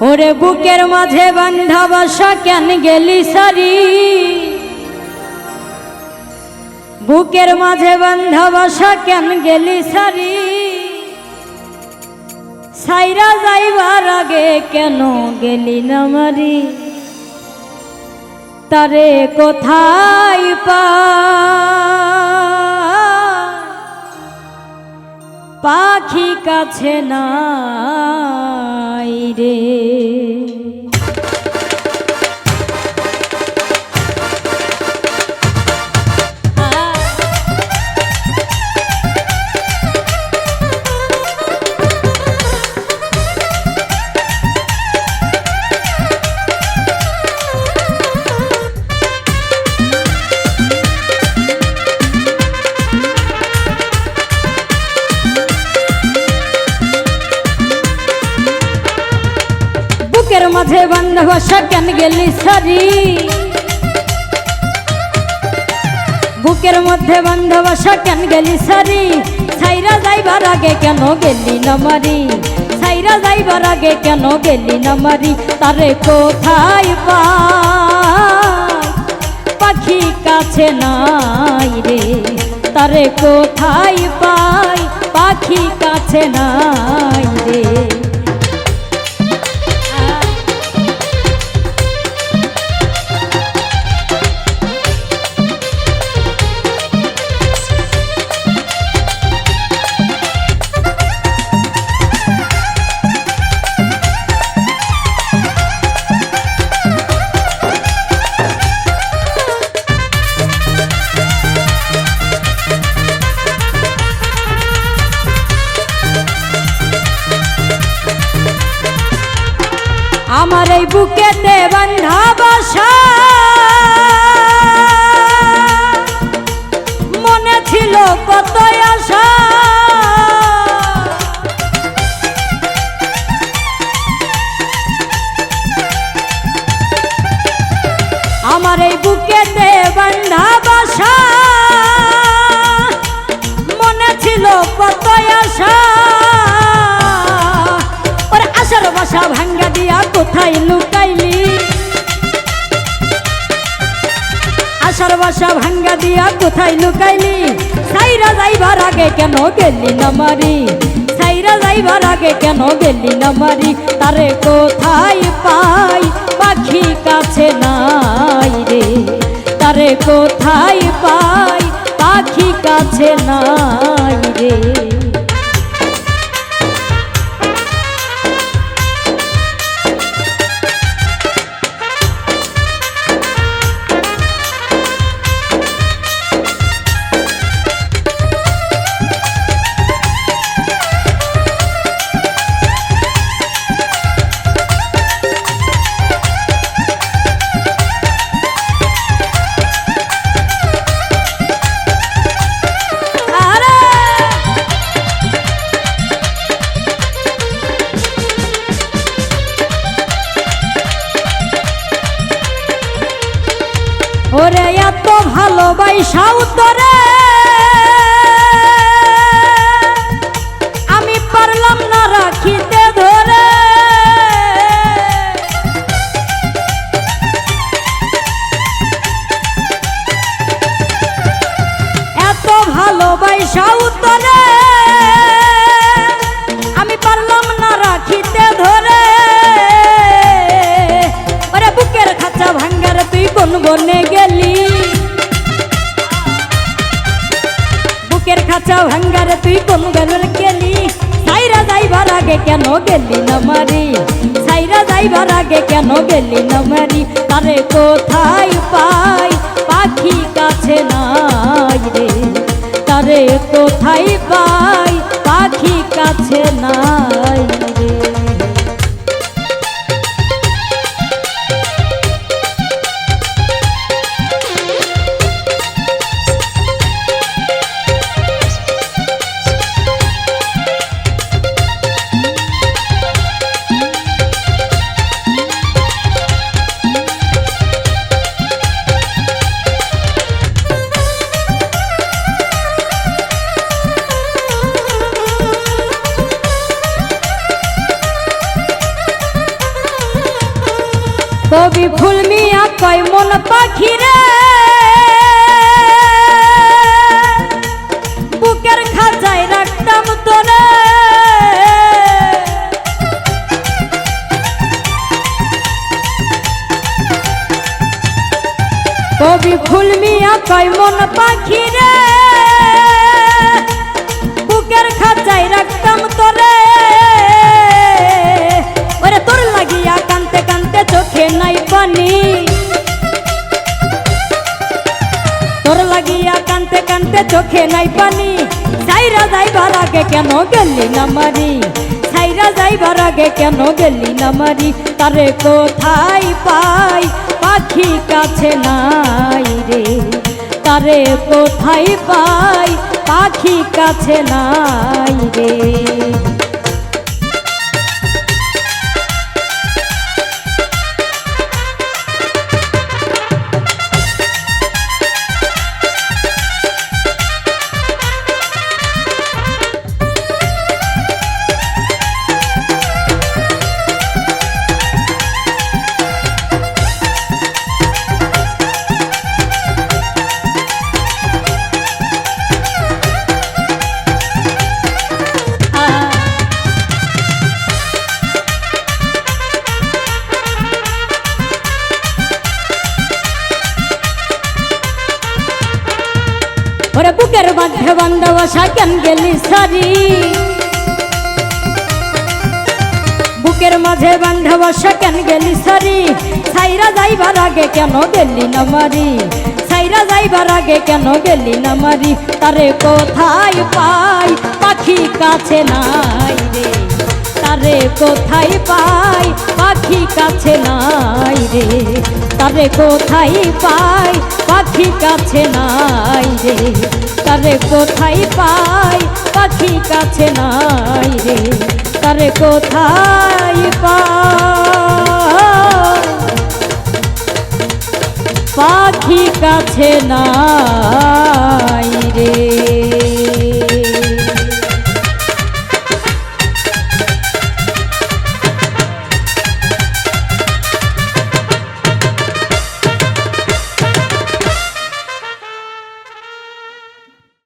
ওরে বুকের মাঝে বান্ধা বাসা কেন গেলি সারি? বুকের মাঝে বান্ধা বাসা কেন গেলি সারি? সাইরা যাইবার আগে কেন গেলি না মারি? তারে কোথায় পা পাখি কাছে নাই রে। বান্ধ বসা কেন গেলি সারি। বুকের মধ্যে বান্ধ বসা কেন গেলি সারি। সাইরা যাইবার আগে কেন গেলি না মারি? সাইরা যাইবার আগে কেন গেলি না মারি? তারে কোথায় পাই পাখি কাছে নাই রে। তারে কোথায় পাই? পাখি কাছে নাই রে। আমার এই বুকেতে বান্ধা বসা। মনে ছিল কত কোথায় লুকাইলি? আশার বাসা ভাঙ্গা দিয়া কোথায় লুকাইলি? সাইরা যাইবার আগে কেন গেলি না মারি? সাইরা যাইবার আগে কেন গেলি না মারি? তারে কোথায় পাই? পাখি কাছে নাই রে। তারে কোথায় পাই? পাখি কাছে নাই রে। ওরে এত ভালোবাসাও তোরে। আমি পারলাম না রাখিতে ধরে। এত ভালোবাসাও তোরে। আমি পারলাম না রাখিতে ধরে। ওরে বুকের খাঁচা ভাঙ্গার তুই কোন বনে খাঁচা হাঙ্গারে তুই কোন গেলে গেলি সাইরা যাইবার আগে কেন গেলি না মারি? সাইরা যাইবার আগে কেন গেলি না মারি? তারে কোথায় পাই? পাখি কাছে নাই রে। তারে কোথায় পাই? পাখি কাছে নাই। কবি ফুল মিয়া কয়, মন পাখি রে। বুকের খাঁচায় রাখতাম তোরে। কবি ফুল মিয়া কয়, মন পাখি রে। বুকের খাঁচায় রাখতাম তোরে। পানি। সাইরা যাইবার আগে কেন গেলি না মারি? সাইরা যাইবার আগে কেন গেলি না মারি? তারে কোথায় পাই? পাখি কাছে নাই রে। তারে কোথায় পাই? পাখি কাছে নাই রে। কেন গেলি সারি। বুকের মাঝে বান্ধবসা কেন গেলি সারি। সাইরা যাইবার আগে কেন গেলি না মারি? সাইরা যাইবার আগে কেন গেলি না মারি? তারে কোথায় পাই? পাখি কাছে নাই রে। তারে কোথায় পাই? পাখি কাছে নাই রে? তারে কোথায় পাই? পাখি কাছে নাই রে। তারে কোথায় পাই? পাখি কাছে নাই রে। তারে কোথায় পাই? পাখি কাছে নাই রে।